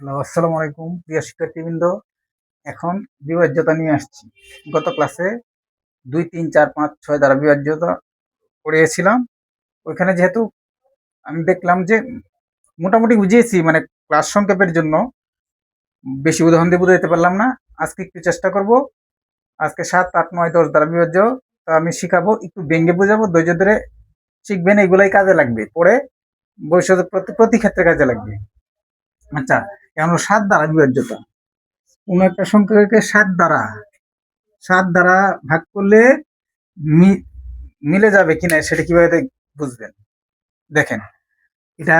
Hello, আসসালামু আলাইকুম, প্রিয় শিক্ষার্থীবৃন্দ। এখন বিভাজ্যতা নিয়ে আসছি। গত ক্লাসে দুই, তিন, চার, পাঁচ, ছয় দ্বারা বিভাজ্যতা পড়িয়েছিলাম। ওইখানে যেহেতু আমি দেখলাম যে মোটামুটি বুঝিয়েছি মানে ক্লাস সংক্ষেপের জন্য বেশি উদাহরণ দিয়ে বুঝাইতে পারলাম না। আজকে একটু চেষ্টা করব। আজকে সাত, আট, নয়, দশ দ্বারা বিভাজ্য, তা আমি শিখাবো, একটু ব্যঙ্গে বোঝাবো, ধৈর্য ধরে শিখবেন এগুলাই কাজে লাগবে। পরে ভবিষ্যতে প্রতি প্রতি ক্ষেত্রে কাজে লাগবে। আচ্ছা হলো সাত দ্বারা বিভাজ্যতা? কোন একটা সংখ্যাকে সাত দ্বারা। সাত দ্বারা ভাগ করলে মিলে যাবে কিনা সেটা কীভাবে বুঝবেন? দেখেন, এটা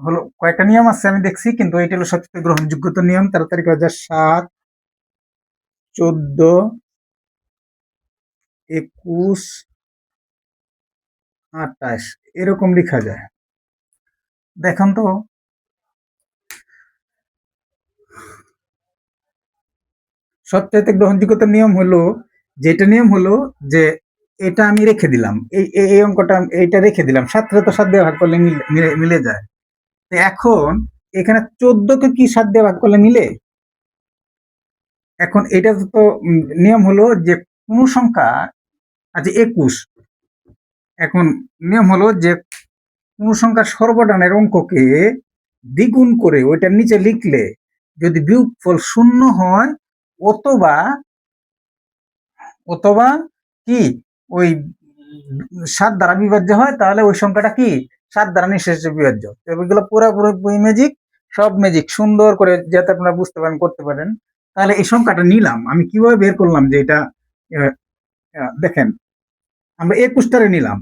হলো কয়েকটা নিয়ম আছে, আমি দেখছি, কিন্তু এটা হলো সবচেয়ে গ্রহণযোগ্যতা নিয়ম। তাড়াতাড়ি করা যায় সাত, চোদ্দ, একুশ, আঠাশ, এরকম লেখা যায়। দেখুন তো সবচাইতে গ্রহণযোগ্যতার নিয়ম হলো, যেটা নিয়ম হলো যে এটা আমি রেখে দিলাম। এই, এই- অঙ্কটা এইটা রেখে দিলাম। সাতটা তো সাত দিয়ে ভাগ করলে মিল- মিলে যায়। তো এখন এখানে চোদ্দকে কি সাত দিয়ে ভাগ করলে মিলে? এখন এটা তো নিয়ম হলো যে কোন সংখ্যা আচ্ছা একুশ। এখন নিয়ম হলো যে কোন সংখ্যার সর্বডানের অঙ্ককে দ্বিগুণ করে ওইটার নিচে লিখলে যদি বিয়োগফল শূন্য হয় অথবা অথবা কি? ওই সাত দ্বারা বিভাজ্য হয়, তাহলে ওই সংখ্যাটা কি? সাত দ্বারা নিঃশেষে বিভাজ্য। এগুলো পুরোপুরি ম্যাজিক সব ম্যাজিক সুন্দর করে যাতে আপনারা বুঝতে পারেন, করতে পারেন, তাহলে এই সংখ্যাটা নিলাম। আমি কীভাবে বের করলাম যে এটা দেখেন, আমরা একুশটারে নিলাম।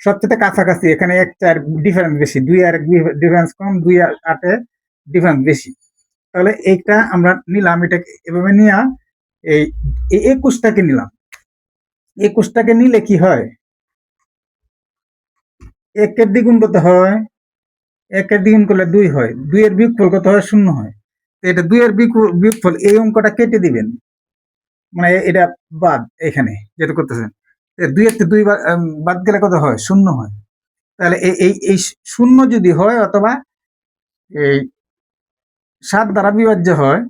সবচেয়ে কাছাকাছি, এখানে এক চার ডিফারেন্স বেশি, দুই আর এক ডিফারেন্স কম, দুই আর আটে ডিফারেন্স বেশি। তাহলে এইটা আমরা নিলাম, এটাকে এভাবে নিয়ে এই একুশটাকে নিলাম। একুশটাকে নিলে কি হয়? একের দ্বিগুণ কত হয়? একের দ্বিগুণ করলে দুই হয়। দুইয়ের বিয়োগফল কত হয়? শূন্য হয়। এটা দুইয়ের বিয়োগফল এই অঙ্কটা কেটে দিবেন। মানে এটা বাদ এখানে, যেটা করতেছেন। দুইয়ের দুই বাদ গেলে কত হয়? শূন্য হয়। তাহলে এই এই শূন্য যদি হয় অথবা এই সাত দ্বারা বিভাজ্য হয়,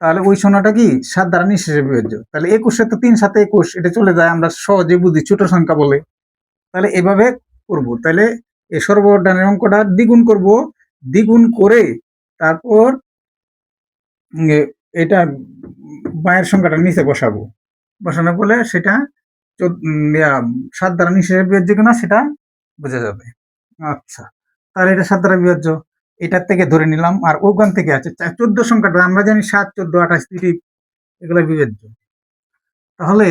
তাহলে ওই শূন্যটা কি? সাত দ্বারা নিঃশেষে বিভাজ্য। তাহলে একুশে তো তিন সাথে একুশ, এটা চলে যায়, আমরা সহজে বুঝি, ছোট সংখ্যা বলে। তাহলে এভাবে করব। তাহলে এই সর্বডানের অঙ্কটা দ্বিগুণ করব। দ্বিগুণ করে তারপর এটা মায়ের সংখ্যাটা নিচে বসাবো। বসানো বলে সেটা সাত দ্বারা নিঃশেষে বিভাজ্য কিনা সেটা বোঝা যাবে। আচ্ছা তাহলে এটা সাত দ্বারা বিভাজ্য। এটার থেকে ধরে নিলাম, আর ওখান থেকে আছে চোদ্দ সংখ্যাটা, আমরা জানি সাত, চোদ্দ, আঠাশ, তিরিশ, এগুলো বিভাজ্য তাহলে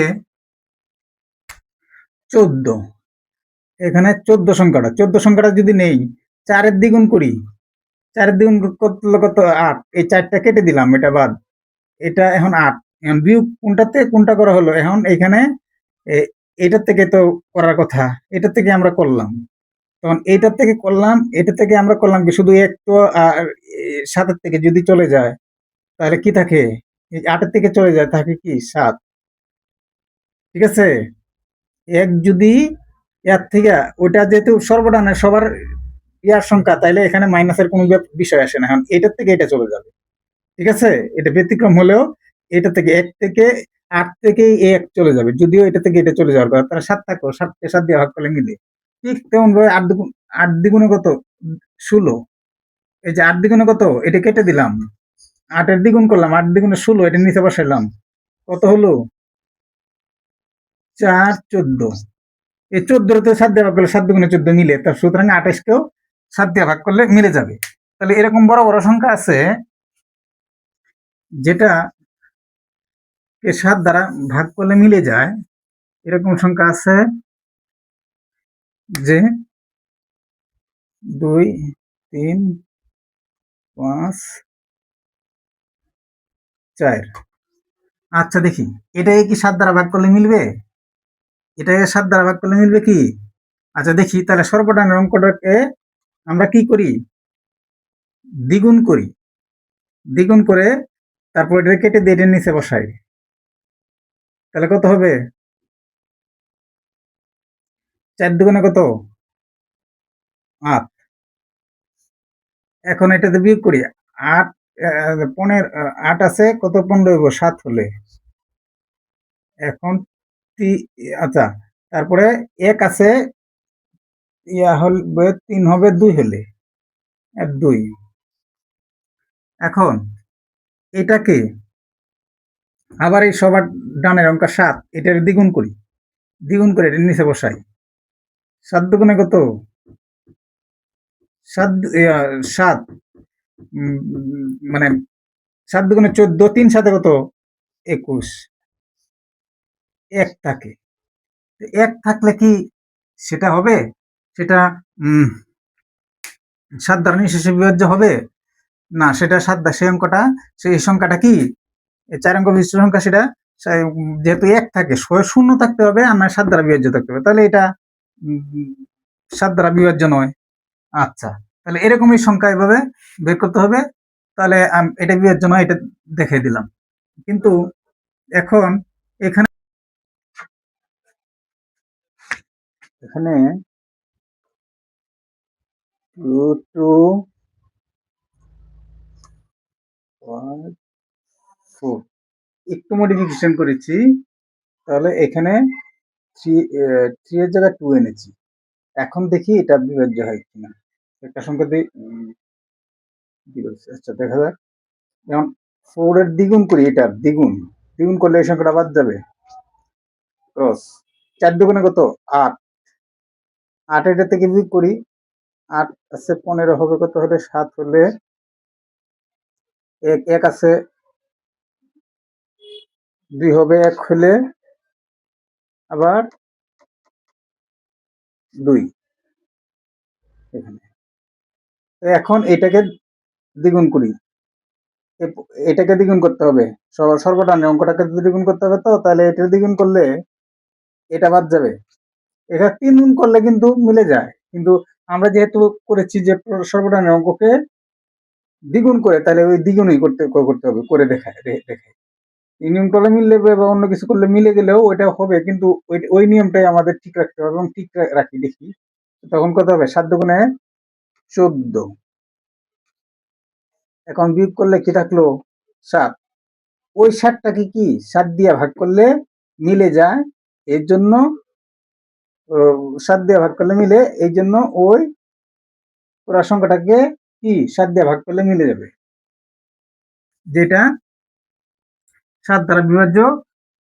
চোদ্দ। এখানে চোদ্দ সংখ্যাটা চোদ্দ সংখ্যাটা যদি নেই, চারের দ্বিগুণ করি, চারের দ্বিগুণ করলে কত? আট। এই চারটা কেটে দিলাম, এটা বাদ। এটা এখন আট। এখন বিয়োগ কোনটাতে? কোনটা করা হলো? এখন এখানে এটার থেকে তো করার কথা এটা থেকে আমরা করলাম। তখন এইটার থেকে করলাম এটা থেকে আমরা করলাম কি শুধু এক তো, আর সাতের থেকে যদি চলে যায়, তাহলে কি থাকে? আটের থেকে চলে যায়, থাকে কি? সাত। ঠিক আছে? এক যদি এর থেকে ওটা যেহেতু সর্বডানের সবার ইয়ার সংখ্যা, তাইলে এখানে মাইনাসের কোনো বিষয় আসে না। এখন এটার থেকে এটা চলে যাবে। ঠিক আছে? এটা ব্যতিক্রম হলেও এটা থেকে এক থেকে আট থেকে এক চলে যাবে। যদিও এটা থেকে এটা চলে যাওয়ার কথা তারা সাত থাকো, সাতকে সাত দিয়ে ভাগ করলে মিলে। ঠিক তেমন ভাবে আট দ্বিগুণ আট দ্বিগুণে কত? ষোলো। এই যে আট দ্বিগুণে কত? এটা কেটে দিলাম। আটের দ্বিগুণ করলাম, আট দ্বিগুণে ষোলো, এটা নিচে বসাইলাম। কত হলো? চার চোদ্দ। এই চোদ্দতে সাত দিয়ে ভাগ করলে সাত দুগুণে চোদ্দ মিলে তার সুতরাং আঠাশকেও সাত দিয়ে ভাগ করলে মিলে যাবে। তাহলে এরকম বড় বড় সংখ্যা আছে, যেটা কে সাত দ্বারা ভাগ করলে মিলে যায়, এরকম সংখ্যা আছে যে দুই, তিন, পাঁচ, চার। আচ্ছা দেখি। এটাকে কি সাত দ্বারা ভাগ করলে মিলবে? এটাকে সাত দ্বারা ভাগ করলে মিলবে কি? আচ্ছা দেখি, তাহলে সর্বডানের অঙ্কটাকে আমরা কি করি? দ্বিগুণ করি। দ্বিগুণ করে তারপর এটা কেটে দিয়ে নিচে বসাই। তাহলে কত হবে? চার দুগুণে কত? আট। এখন এটাতে বিয়োগ করি, আট পনেরো আট আছে, কত পনেরো হইব? সাত হলে। এখন আচ্ছা তারপরে এক আছে, ইয়া হবে তিন হবে দুই হলে দুই। এখন এটাকে আবার এই সবার ডানের অঙ্ক সাত, এটার দ্বিগুণ করি। দ্বিগুণ করে এটা নিচে বসাই। সাত দুগুণে কত? সাত সাত। মানে সাত দুগুণে চোদ্দ, তিন সাথে কত? একুশ। এক থাকে। এক থাকলে কি সেটা হবে? সেটা সাত দ্বারা নিঃশেষে বিভাজ্য হবে? না, সেটা সাত সেই অঙ্কটা, সেই সংখ্যাটা কি? চার অঙ্ক বিশিষ্ট সংখ্যা সেটা যেহেতু এক থাকে, শূন্য থাকতে হবে, আর না সাত দ্বারা বিভাজ্য থাকতে হবে। তাহলে এটা সাত দ্বারা বিভাজ্য নয়। আচ্ছা তাহলে এরকমই সংখ্যা এভাবে বের করতে হবে। তাহলে এটা বিভাজ্য নয়, এটা দেখে দিলাম। কিন্তু এখন এখানে এখানে একটু মডিফিকেশন করেছি। তাহলে এখানে থ্রি থ্রি এর জায়গায় টু এনেছি। এখন দেখি এটা বিভাজ্য হয় কিনা। একটা সংখ্যা? আচ্ছা দেখা যাক। যেমন ফোর এর দ্বিগুণ করি, এটা দ্বিগুণ। দ্বিগুণ করলে এই সংখ্যাটা বাদ যাবে। ক্রস চার দুগুণে কত? আট। আট এটা থেকে বিয়োগ করি, আট আছে পনেরো, হবে কত হলে সাত হলে এক এক আছে দুই, হবে এক হলে আবার দুই এখানে। এটাকে দ্বিগুণ করি। এটাকে দ্বিগুণ করতে হবে। সর- সর্বটানে অঙ্কটাকে দ্বিগুণ করতে হবে তো, তাহলে এটা দ্বিগুণ করলে এটা বাদ যাবে। এটা তিন গুণ করলে কিন্তু মিলে যায়। কিন্তু আমরা যেহেতু করেছি যে সর্বটানের অঙ্ককে দ্বিগুণ করে, তাহলে ওই দ্বিগুণই করতে করতে হবে, করে দেখায় দেখায়। গুণ করলে মিললে বা অন্য কিছু করলে মিলে গেলেও ওইটা হবে, কিন্তু ওই নিয়মটাই আমাদের ঠিক রাখতে হবে এবং ঠিক রাখি দেখি। তখন কত হবে? সাত দুগুণে চোদ্দ। এখন বিয়োগ করলে কি থাকল? সাত। ওই সাতটাকে কি? সাত দিয়ে ভাগ করলে মিলে যায়, এর জন্য সাত দিয়ে ভাগ করলে মিলে এই জন্য ওই পুরা সংখ্যাটাকে কি? সাত দিয়ে ভাগ করলে মিলে যাবে। যেটা সাত দ্বারা বিভাজ্য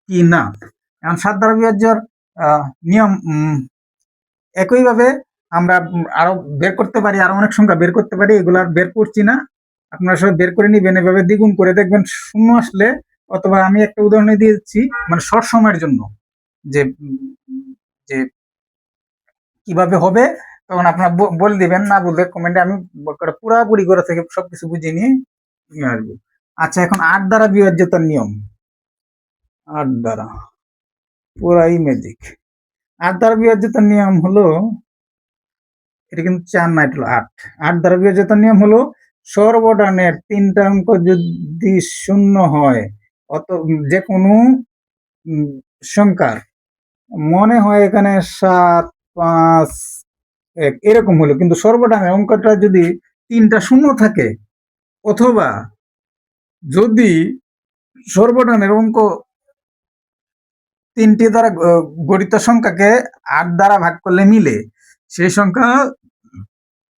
কি না? এখন সাত দ্বারা বিভাজ্যর নিয়ম একইভাবে আমরা আরও বের করতে পারি, আরও অনেক সংখ্যা বের করতে পারি এগুলো আর বের করছি না। আপনারা সবাই বের করে নিবেন, এভাবে দ্বিগুণ করে দেখবেন, শূন্য আসলে অথবা আমি একটা উদাহরণ দিয়ে দিচ্ছি মানে শর্ট সময়ের জন্য, যে যে কীভাবে হবে, তখন আপনারা বলে দিবেন, না বললে কমেন্টে আমি পুরাপুরি করে থেকে সবকিছু বুঝিয়ে নিয়ে আসব। আচ্ছা এখন আট দ্বারা বিভাজ্যতার নিয়ম। আট দ্বারা পুরাই ম্যাজিক আট দ্বারা বিভাজ্যতার নিয়ম হলো, এটা কিন্তু চার না এটা হলো আট। আট দ্বারা বিভাজ্যতার নিয়ম হলো সর্বডানের তিনটা অঙ্ক যদি শূন্য হয়, অত যে কোনো সংখ্যার, মনে হয় এখানে সাত, পাঁচ, এক, এরকম হলো। কিন্তু সর্বডানের অঙ্কটা যদি তিনটা শূন্য থাকে, অথবা যদি সর্বডানের অঙ্ক তিনটি দ্বারা গঠিত সংখ্যাকে আট দ্বারা ভাগ করলে মিলে, সেই সংখ্যা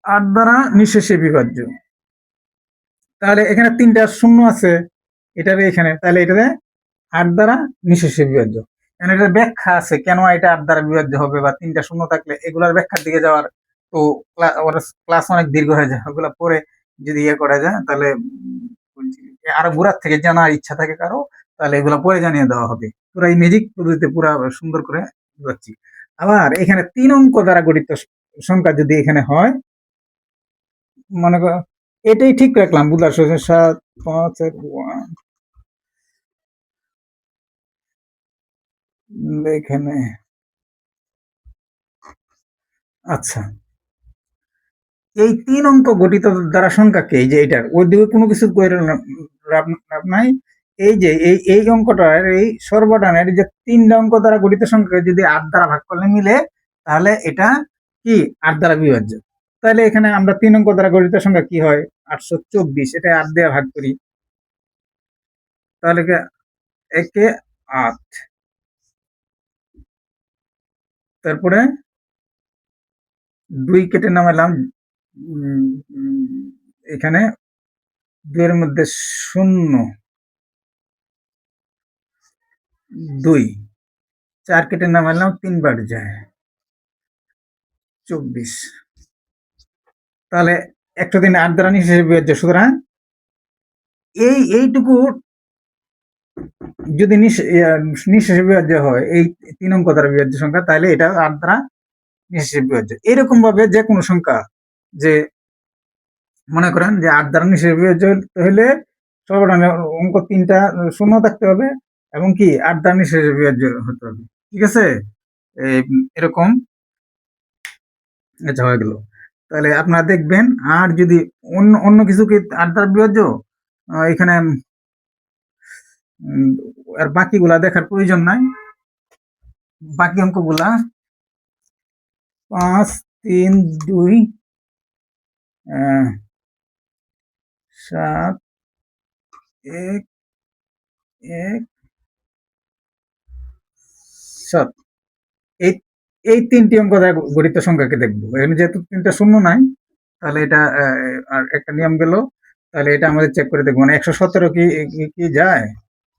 আট দ্বারা নিঃশেষে বিভাজ্য। তাহলে এখানে তিনটা শূন্য আছে এটারে এখানে, তাহলে এটাতে আট দ্বারা নিঃশেষে বিভাজ্য। এখানে এটার ব্যাখ্যা আছে? কেন এটা আট দ্বারা বিভাজ্য হবে বা তিনটা শূন্য থাকলে? এগুলার ব্যাখ্যার দিকে যাওয়ার তো ক্লাস অনেক দীর্ঘ হয়ে যায়, ওগুলা পরে যদি ইয়ে করা যায়, তাহলে আরও ঘোরার থেকে জানার ইচ্ছা থাকে কারও তাহলে এগুলো পরে জানিয়ে দেওয়া হবে। পুরা এই ম্যাজিক পদ্ধতিতে পুরা সুন্দর করে বুঝাচ্ছি। আবার এখানে তিন অঙ্ক দ্বারা গঠিত সংখ্যা যদি এখানে হয় মনে কর এটাই ঠিক রাখলাম। বুঝলাম সাত পাঁচ এক, এখানে আচ্ছা। এই তিন অঙ্ক গঠিত দ্বারা সংখ্যাকে এই যে এটার ওই দিকে কোনো কিছু লাভ নাই। এই যে, এই এই অঙ্কটার এই সর্বডানের যে তিনটা অঙ্ক দ্বারা গঠিত সংখ্যাকে যদি আট দ্বারা ভাগ করলে মিলে, তাহলে এটা কি? আট দ্বারা বিভাজ্য। তাহলে এখানে আমরা তিন অঙ্ক দ্বারা গঠিত সংখ্যা কি হয়? আটশো চব্বিশ। এটা আট দিয়ে ভাগ করি। তাহলে একে আট। তারপরে দুই কেটে নামালাম এখানে দুইয়ের মধ্যে শূন্য। দুই। চার কেটে নামালাম, তিনবার যায়। চব্বিশ। তাহলে একটা দিন আট দ্বারা নিঃশেষে বিয়োজ্য। সুতরাং এই, এইটুকু যদি নিঃশ- নিঃশেষে বিয়োজ্য হয়, এই তিন অঙ্ক দ্বারা বিয়োজ্য সংখ্যা, তাহলে এটা আট দ্বারা নিঃশেষে বিয়োজ্য। এরকম ভাবে যে কোনো সংখ্যা যে মনে করেন যে আট দ্বারা নিঃশেষে বিয়োজ্য হলে সর্বনিম্ন অঙ্ক তিনটা শূন্য থাকতে হবে। এবং কি দ্বারা নিঃশেষে হতে হবে। ঠিক আছে? এরকম। আচ্ছা হয়ে গেল। তাহলে আপনারা দেখবেন আর যদি অন্য অন্য কিছু কি বিভাজ্য? আহ, এখানে আর বাকিগুলা দেখার প্রয়োজন নাই। বাকি অঙ্কগুলা পাঁচ তিন দুই সাত এক এক সাত এই এই তিনটি অঙ্ক দ্বারা গঠিত সংখ্যাকে দেখব। এখানে যেহেতু তিনটা শূন্য নাই, তাহলে এটা আর একটা নিয়ম গেল, তাহলে এটা আমাদের চেক করে দেখব। মানে একশো সতেরো কি, কি- যায়?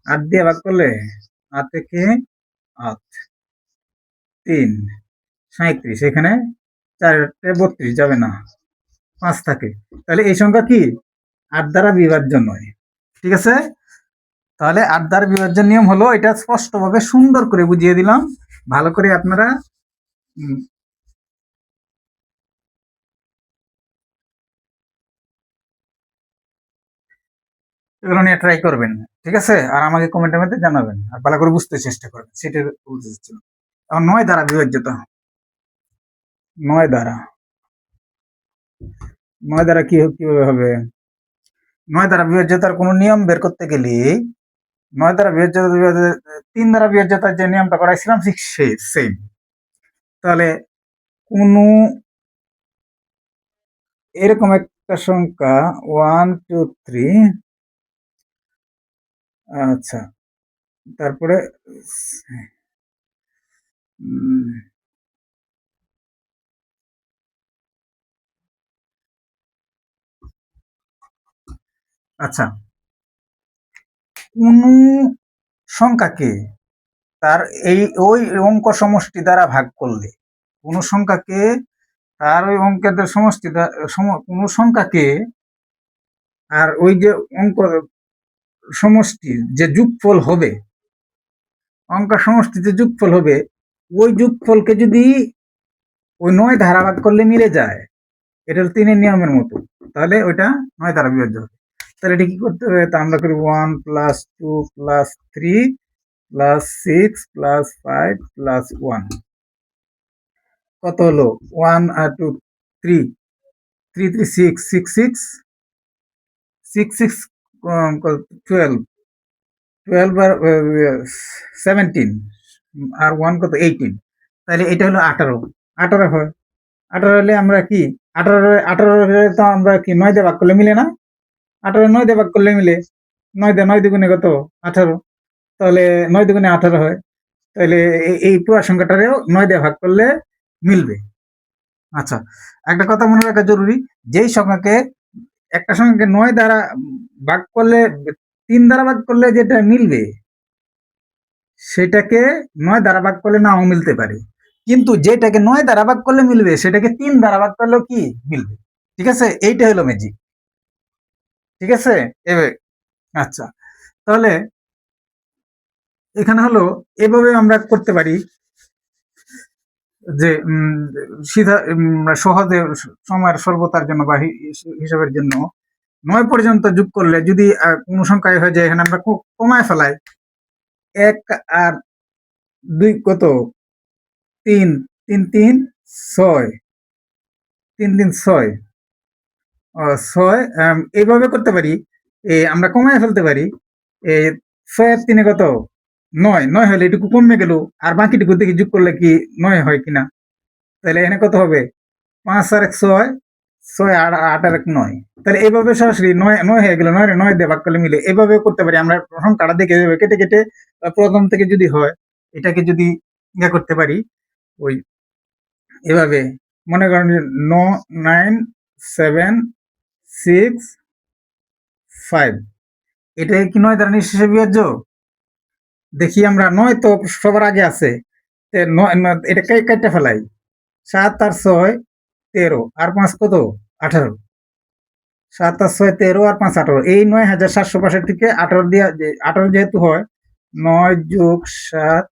আট দিয়ে ভাগ করলে আট থেকে আট। তিন। সাঁত্রিশ এখানে চারটে বত্রিশ যাবে না। পাঁচ থাকে। তাহলে এই সংখ্যা কি? আট দ্বারা বিভাজ্য নয়। ঠিক আছে? তাহলে দ্বারা বিভাজ্য নিয়ম হলো এটা স্পষ্টভাবে সুন্দর করে বুঝিয়ে দিলাম। ভালো করে আপনারা এগুলো নিয়ে ট্রাই করবেন, ঠিক আছে? আর আমাকে কমেন্টের মধ্যে জানাবেন, আর ভালো করে বুঝতে চেষ্টা করবেন সেটার বলতে চাচ্ছিলাম। এখন নয় দ্বারা বিভাজ্যতা। নয় দ্বারা নয় দ্বারা কি, কীভাবে হবে? নয় দ্বারা বিভাজ্যতার কোনো নিয়ম বের করতে গেলে নয় দ্বারা বিভাজ্য- তিন দ্বারা বিভাজ্যতার যে নিয়মটা করাইছিলাম, ঠিক সেই সেম তাহলে কোনো এরকম একটা সংখ্যা ওয়ান টু থ্রি আচ্ছা তারপরে আচ্ছা কোন সংখ্যাকে তার এই ওই অঙ্ক সমষ্টি দ্বারা ভাগ করলে, কোন সংখ্যাকে তার ওই অঙ্কের সমষ্টি সম- সংখ্যাকে আর ওই যে অঙ্ক সমষ্টি যে যোগফল হবে, অঙ্ক সমষ্টি যে যোগফল হবে, ওই যোগফলকে যদি ওই নয় ধারা ভাগ করলে মিলে যায়, এটা তিনের নিয়মের মতো, তাহলে ওইটা নয় ধারা বিভাজ্য হবে। তাহলে এটা কি করতে হবে? তা আমরা করি one plus two plus three plus six plus five plus one কত হলো? ওয়ান আর two three three three six six six six six twelve twelve আর সেভেন্টিন আর ওয়ান কত? এইটিন তাহলে এটা হলো আঠারো। আঠারো হয়। আঠারো হলে আমরা কি? আঠারো আঠারো তো আমরা কি? নয় দিয়ে করলে মিলে না? আঠারো, নয় দিয়ে ভাগ করলে মিলে নয় দিয়ে নয় দুগুণে কত? আঠারো। তাহলে নয় দুগুণে আঠারো হয়। তাহলে এই- এই পুরো সংখ্যাটারেও নয় দিয়ে ভাগ করলে মিলবে। আচ্ছা একটা কথা মনে রাখা জরুরি, যেই সংখ্যাকে একটা সংখ্যাকে নয় দ্বারা ভাগ করলে, তিন দ্বারা ভাগ করলে যেটা মিলবে, সেটাকে নয় দ্বারা ভাগ করলে নাও মিলতে পারে। কিন্তু যেটাকে নয় দ্বারা ভাগ করলে মিলবে, সেটাকে তিন দ্বারা ভাগ করলেও কি? মিলবে। ঠিক আছে? এইটা হলো ম্যাজিক ঠিক আছে? এবার আচ্ছা। তাহলে এখানে হলো এভাবে আমরা করতে পারি যে সিধা সহজে সময়ের সর্বতার জন্য বা হিসাবের জন্য নয় পর্যন্ত যোগ করলে যদি কোনো সংখ্যায় হয়ে যায়, এখানে আমরা কমায় ফেলাই। এক আর দুই কত? তিন। তিন তিন, ছয়। তিন তিন, ছয়। ছয় এইভাবে করতে পারি। আমরা কমায় ফেলতে পারি। ছয় তিনে কত? নয়। নয় হলে এটুকু কমে গেল। আর বাকিটুকু দেখি যোগ করলে কি নয় হয় কিনা? তাহলে এখানে কত হবে? পাঁচ আর এক ছয় ছয় আট আট আর এক নয়। তাহলে এইভাবে সরাসরি নয় নয় হয়ে গেল নয় রে, নয় দিয়ে ভাগ করলে মিলে এভাবে করতে পারি। আমরা প্রথম কাটা দেখে কেটে কেটে প্রথম থেকে যদি হয়, এটাকে যদি ইয়ে করতে পারি, ওই, এভাবে। মনে করেন ন, নাইন, সেভেন সিক্স, ফাইভ। এটা কি নয় দ্বারা নিঃশেষে বিভাজ্য? দেখি আমরা, নয় তো সবার আগে আছে। এটা কেটে ফেলাই? সাত আর ছয়, তেরো। আর পাঁচ কত? আঠারো। সাত আর ছয়, তেরো আর পাঁচ, আঠারো। এই নয় হাজার সাতশো বাষট্টিকে আঠারো দিয়ে আঠারো যেহেতু হয়, নয় যোগ সাত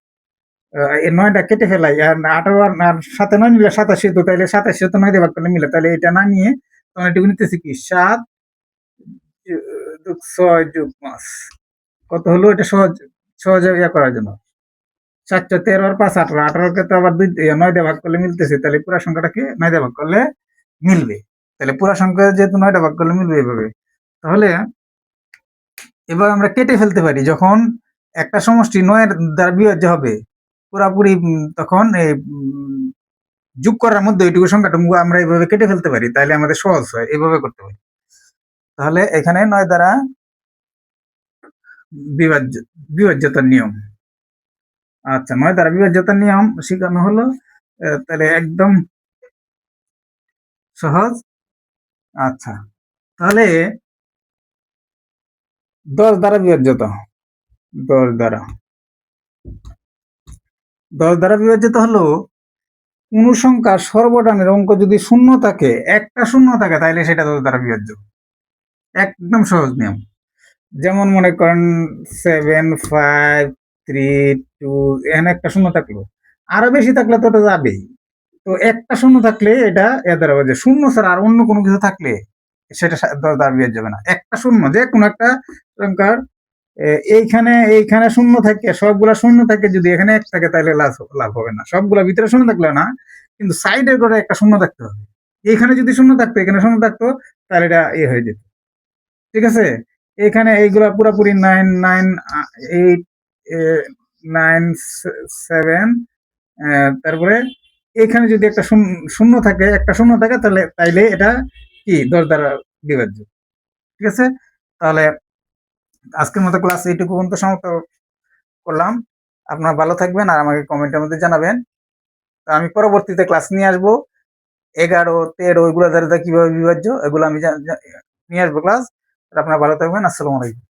নয়টা কেটে ফেলাই। আর আঠারো আর সাথে নয় নিলে সাতাশি, তো তাহলে সাতাশি তো নয় দিয়ে ভাগ করলে মিলে। তাহলে এটা না নিয়ে এটুকু নিতেছি কি সাত যোগ ছয়, যোগ পাঁচ। কত হলো? এটা সহজ, সহজে ইয়ে করার জন্য। সাতশো তেরো আর পাঁচ আঠারো। আঠারোকে তো আবার দুই নয় দিয়ে ভাগ করলে মিলতেছে। তাহলে পুরা সংখ্যাটাকে নয় দিয়ে ভাগ করলে মিলবে। তাহলে পুরা সংখ্যা যেহেতু নয়টা ভাগ করলে মিলবে এভাবে। তাহলে এবার আমরা কেটে ফেলতে পারি। যখন একটা সমষ্টি নয়ের দ্বারা বিভাজ্য হবে, পুরাপুরি তখন এই যোগ করার মধ্যে ওইটুকু সংখ্যাটুকু আমরা এইভাবে কেটে ফেলতে পারি, তাহলে আমাদের সহজ হয় এইভাবে করতে পারি। তাহলে এখানে নয় দ্বারা বিভাজ্য বিভাজ্যতার নিয়ম। আচ্ছা নয় দ্বারা বিভাজ্যতার নিয়ম শেখানো হলো তাহলে একদম সহজ। আচ্ছা তাহলে দশ দ্বারা বিভাজ্যতা, দশ দ্বারা। দশ দ্বারা বিভাজ্যতা হলো কোন সংখ্যার সর্বডানের অঙ্ক যদি শূন্য থাকে, একটা শূন্য থাকে তাহলে সেটা দশ দ্বারা বিভাজ্য একদম সহজ নিয়ম। যেমন মনে করেন সেভেন ফাইভ থ্রি টু এখানে একটা শূন্য থাকল। আরও বেশি থাকলে তো ওটা যাবেই। তো একটা শূন্য থাকলে এটা এ দ্বারা বিভাজ্য শূন্য ছাড়া আর অন্য কোনো কিছু থাকলে সেটা দ্বারা বিভাজ্য হবে না। একটা শূন্য যে কোনো একটা সংখ্যার এইখানে এইখানে শূন্য থাকে, সবগুলা শূন্য থাকে, যদি এখানে এক থাকে তাহলে লাভ লাভ হবে না। সবগুলা ভিতরে শূন্য থাকলে না, কিন্তু সাইডের করে একটা শূন্য থাকতে হবে। এইখানে যদি শূন্য থাকতো, এখানে শূন্য থাকতো তাহলে এটা এ হয়ে যেত। ঠিক আছে? এখানে এইগুলা পুরোপুরি nine nine eight nine seven তারপরে এখানে যদি একটা শূন্য- থাকে, একটা শূন্য থাকে তাহলে তাইলে এটা কি? দশ দ্বারা বিভাজ্য। ঠিক আছে? তাহলে আজকের মতো ক্লাস এইটুকু পর্যন্ত সমাপ্ত করলাম। আপনারা ভালো থাকবেন আর আমাকে কমেন্টের মধ্যে জানাবেন। আমি পরবর্তীতে ক্লাস নিয়ে আসব। এগারো, তেরো, এগুলো দ্বারা কীভাবে বিভাজ্য, এগুলো আমি নিয়ে আসব ক্লাস আপনারা ভালো থাকবেন। আসসালামু আলাইকুম।